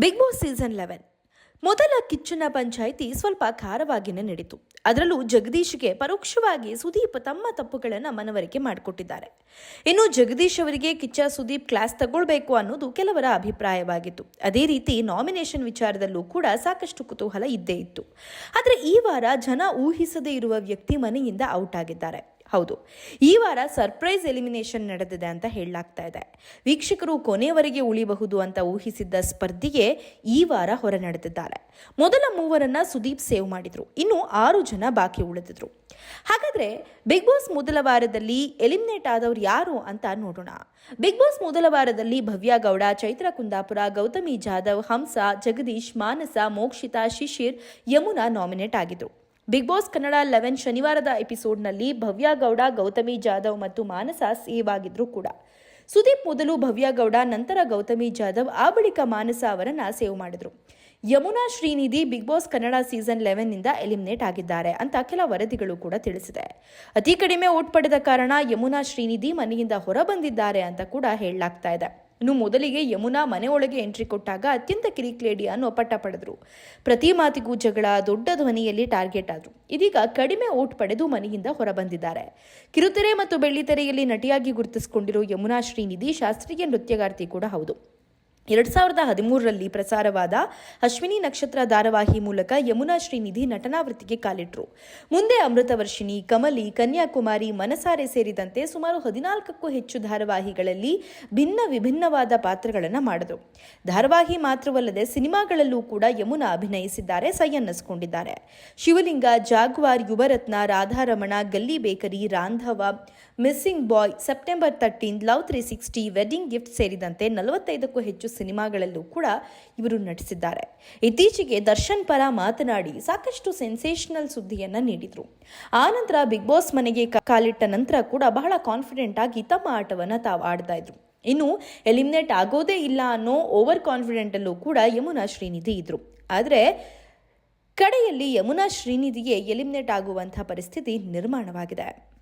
Big boss season eleven. ಮೊದಲ ಕಿಚ್ಚನ ಪಂಚಾಯಿತಿ ಸ್ವಲ್ಪ ಖಾರವಾಗಿನೇ ನಡೀತು. ಅದರಲ್ಲೂ ಜಗದೀಶ್ಗೆ ಪರೋಕ್ಷವಾಗಿ ಸುದೀಪ್ ತಮ್ಮ ತಪ್ಪುಗಳನ್ನು ಮನವರಿಕೆ ಮಾಡಿಕೊಟ್ಟಿದ್ದಾರೆ. ಇನ್ನು ಜಗದೀಶ್ ಅವರಿಗೆ ಕಿಚ್ಚ ಸುದೀಪ್ ಕ್ಲಾಸ್ ತಗೊಳ್ಬೇಕು ಅನ್ನೋದು ಕೆಲವರ ಅಭಿಪ್ರಾಯವಾಗಿತ್ತು. ಅದೇ ರೀತಿ ನಾಮಿನೇಷನ್ ವಿಚಾರದಲ್ಲೂ ಕೂಡ ಸಾಕಷ್ಟು ಕುತೂಹಲ ಇದ್ದೇ ಇತ್ತು. ಆದರೆ ಈ ವಾರ ಜನ ಊಹಿಸದೇ ಇರುವ ವ್ಯಕ್ತಿ ಮನೆಯಿಂದ ಔಟ್ ಆಗಿದ್ದಾರೆ. ಹೌದು. ಈ ವಾರ ಸರ್ಪ್ರೈಸ್ ಎಲಿಮಿನೇಷನ್ ನಡೆದಿದೆ ಅಂತ ಹೇಳಲಾಗ್ತಾ ಇದೆ. ವೀಕ್ಷಕರು ಕೊನೆಯವರೆಗೆ ಉಳಿಬಹುದು ಅಂತ ಊಹಿಸಿದ್ದ ಸ್ಪರ್ಧಿಗೆ ಈ ವಾರ ಹೊರ ನಡೆದಿದ್ದಾರೆ. ಮೊದಲ ಮೂವರನ್ನ ಸುದೀಪ್ ಸೇವ್ ಮಾಡಿದ್ರು. ಇನ್ನು ಆರು ಜನ ಬಾಕಿ ಉಳಿದಿದ್ರು. ಹಾಗಾದ್ರೆ ಬಿಗ್ ಬಾಸ್ ಮೊದಲ ವಾರದಲ್ಲಿ ಎಲಿಮಿನೇಟ್ ಆದವ್ರು ಯಾರು ಅಂತ ನೋಡೋಣ. ಬಿಗ್ ಬಾಸ್ ಮೊದಲ ವಾರದಲ್ಲಿ ಭವ್ಯ ಗೌಡ, ಚೈತ್ರ ಕುಂದಾಪುರ, ಗೌತಮಿ ಜಾಧವ್, ಹಂಸ, ಜಗದೀಶ್, ಮಾನಸ, ಮೋಕ್ಷಿತಾ, ಶಿಶಿರ್ ಯಮುನಾ ನಾಮಿನೇಟ್ ಆಗಿದ್ರು. ಬಿಗ್ ಬಾಸ್ ಕನ್ನಡ ಲೆವೆನ್ ಶನಿವಾರದ ಎಪಿಸೋಡ್ನಲ್ಲಿ ಭವ್ಯ ಗೌಡ, ಗೌತಮಿ ಜಾಧವ್ ಮತ್ತು ಮಾನಸ ಸೇವ್ ಆಗಿದ್ರು ಕೂಡ. ಸುದೀಪ್ ಮೊದಲು ಭವ್ಯ ಗೌಡ, ನಂತರ ಗೌತಮಿ ಜಾಧವ್, ಆ ಬಳಿಕ ಮಾನಸ ಅವರನ್ನ ಸೇವ್ ಮಾಡಿದ್ರು. Yamuna Srinidhi Bigg Boss Kannada season ಲೆವೆನ್ನಿಂದ eliminate ಆಗಿದ್ದಾರೆ ಅಂತ ಕೆಲ ವರದಿಗಳು ಕೂಡ ತಿಳಿಸಿದೆ. ಅತಿ ಕಡಿಮೆ ಓಟ್ ಪಡೆದ ಕಾರಣ ಯಮುನಾ ಶ್ರೀನಿಧಿ ಮನೆಯಿಂದ ಹೊರ ಬಂದಿದ್ದಾರೆ ಅಂತ ಕೂಡ ಹೇಳಲಾಗ್ತಾ ಇದೆ. ಇನ್ನು ಮೊದಲಿಗೆ ಯಮುನಾ ಮನೆಯೊಳಗೆ ಎಂಟ್ರಿ ಕೊಟ್ಟಾಗ ಅತ್ಯಂತ ಕಿರಿಕ್ಲೇಡಿ ಅನ್ನೋ ಪಟ್ಟ ಪಡೆದ್ರು. ಪ್ರತಿ ಮಾತಿಗೂ ಜಗಳ, ದೊಡ್ಡ ಧ್ವನಿಯಲ್ಲಿ ಟಾರ್ಗೆಟ್ ಆದ್ರು. ಇದೀಗ ಕಡಿಮೆ ಓಟ್ ಪಡೆದು ಮನೆಯಿಂದ ಹೊರಬಂದಿದ್ದಾರೆ. ಕಿರುತೆರೆ ಮತ್ತು ಬೆಳ್ಳಿತೆರೆಯಲ್ಲಿ ನಟಿಯಾಗಿ ಗುರುತಿಸಿಕೊಂಡಿರೋ ಯಮುನಾ ಶ್ರೀನಿಧಿ ಶಾಸ್ತ್ರೀಯ ನೃತ್ಯಗಾರ್ತಿ ಕೂಡ ಹೌದು. ಎರಡ್ ಸಾವಿರದ ಹದಿಮೂರರಲ್ಲಿ ಪ್ರಸಾರವಾದ ಅಶ್ವಿನಿ ನಕ್ಷತ್ರ ಧಾರಾವಾಹಿ ಮೂಲಕ ಯಮುನಾ ಶ್ರೀನಿಧಿ ನಟನಾ ವೃತ್ತಿಗೆ ಕಾಲಿಟ್ರು. ಮುಂದೆ ಅಮೃತವರ್ಷಿಣಿ, ಕಮಲಿ, ಕನ್ಯಾಕುಮಾರಿ, ಮನಸಾರೆ ಸೇರಿದಂತೆ ಸುಮಾರು ಹದಿನಾಲ್ಕಕ್ಕೂ ಹೆಚ್ಚು ಧಾರಾವಾಹಿಗಳಲ್ಲಿ ಭಿನ್ನ ವಿಭಿನ್ನವಾದ ಪಾತ್ರಗಳನ್ನು ಮಾಡಿದ್ರು. ಧಾರಾವಾಹಿ ಮಾತ್ರವಲ್ಲದೆ ಸಿನಿಮಾಗಳಲ್ಲೂ ಕೂಡ ಯಮುನಾ ಅಭಿನಯಿಸಿದ್ದಾರೆ ಸೈ ಅನ್ನಿಸ್ಕೊಂಡಿದ್ದಾರೆ Shivalinga, Jaguar, Yuvarathna, Radharamana, Galli bakery, Randhawa, missing boy, September thirteen, love three sixty, wedding gift ಸೇರಿದಂತೆ ನಲವತ್ತೈದಕ್ಕೂ ಹೆಚ್ಚು ಸಿನಿಮಾಗಳಲ್ಲೂ ಕೂಡ ಇವರು ನಟಿಸಿದ್ದಾರೆ. ಇತ್ತೀಚೆಗೆ ದರ್ಶನ್ ಪರ ಮಾತನಾಡಿ ಸಾಕಷ್ಟು ಸೆನ್ಸೇಷನಲ್ ಸುದ್ದಿಯನ್ನ ನೀಡಿದ್ರು. ಆ ನಂತರ ಬಿಗ್ ಬಾಸ್ ಮನೆಗೆ ಕಾಲಿಟ್ಟ ನಂತರ ಕೂಡ ಬಹಳ ಕಾನ್ಫಿಡೆಂಟ್ ಆಗಿ ತಮ್ಮ ಆಟವನ್ನ ತಾವು ಆಡ್ತಾ ಇದ್ರು. ಇನ್ನು ಎಲಿಮಿನೇಟ್ ಆಗೋದೇ ಇಲ್ಲ ಅನ್ನೋ ಓವರ್ ಕಾನ್ಫಿಡೆಂಟ್ ಅಲ್ಲೂ ಕೂಡ ಯಮುನಾ ಶ್ರೀನಿಧಿ ಇದ್ರು. ಆದರೆ ಕಡೆಯಲ್ಲಿ ಯಮುನಾ ಶ್ರೀನಿಧಿಗೆ ಎಲಿಮಿನೇಟ್ ಆಗುವಂತಹ ಪರಿಸ್ಥಿತಿ ನಿರ್ಮಾಣವಾಗಿದೆ.